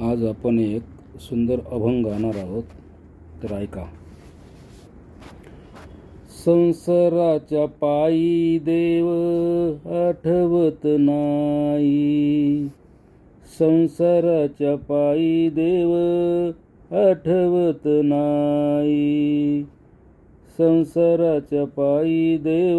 आज आपण एक सुंदर अभंग गाणार आहोत. तर ऐका. संसाराच्या पायी देव आठवत नाही. संसाराच्या पायी देव आठवत नाही. संसाराच्या पायी देव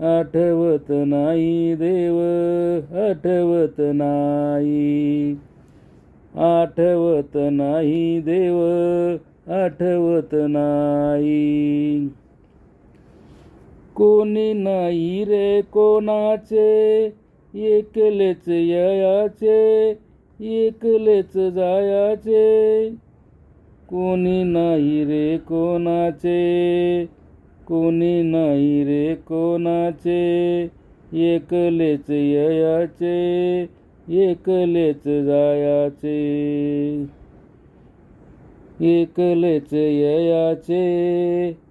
आठवत नाही देव आठवत नाही. आठवत नाही देव आठवत नाही. कोणी नाही रे कोणाचे एकलेच ययाचे एकलेच जायाचे. कोणी नाही रे कोणाचे कोणी नाही रे कोणाचे? एकलेच ययाचे एकलेच जायाचे. एकलेच ययाचे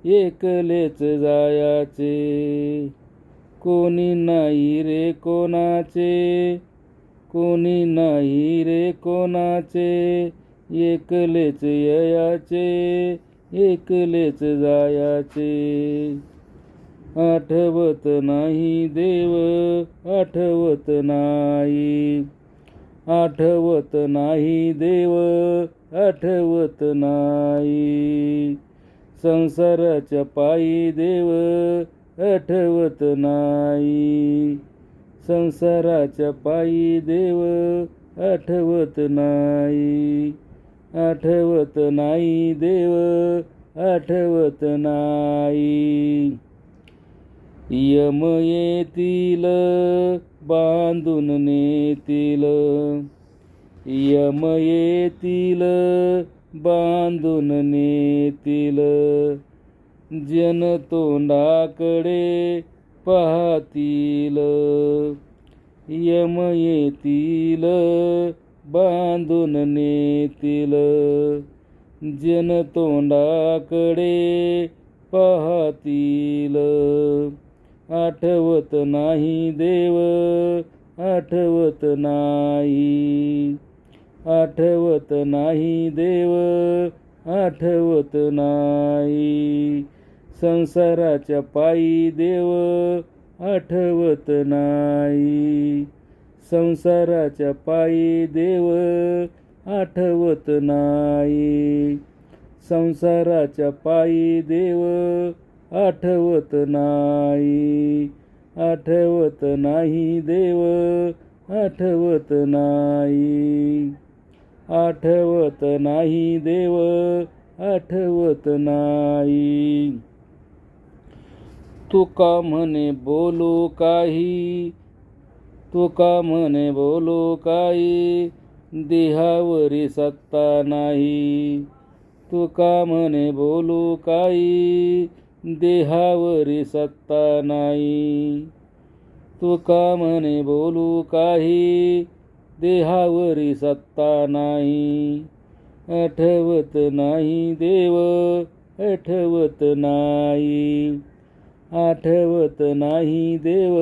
एकलेच जायाचे. कोणी नाही रे कोणाचे? कोणी नाही रे कोणाचे? एकलेच ययाचे एकलेच जायाचे. आठवत नाही देव आठवत नाही. आठवत नाही देव आठवत नाही. संसाराच्या पायी देव आठवत नाही. संसाराच्या पायी देव आठवत नाही. आठवत नाही देव आठवत नाही. यम येतील बांधून नेतील. यम येतील बांधून नेतील. जन तोंडाकडे पाहतील. यम येतील बांधून नेतील. जन तोंडाकडे पाहतील. आठवत नाही देव आठवत नाही. आठवत नाही देव आठवत नाही. संसाराच्या पायी देव आठवत नाही. संसाराच्या पायी देव आठवत नाही. संसाराच्या पायी देव आठवत नाही. आठवत नाही देव आठवत नाही. आठवत नाही देव आठवत नाही. तुका म्हणे बोलू काही तुका म्हणे बोलू काही? देहावरी सत्ता नाही. तुका म्हणे बोलू काही? देहावरी सत्ता नाही. तुका म्हणे बोलू काही? देहावरी सत्ता नाही. आठवत नाही देव आठवत नाही. आठवत नाही देव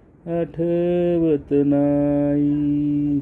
आठवत नाही.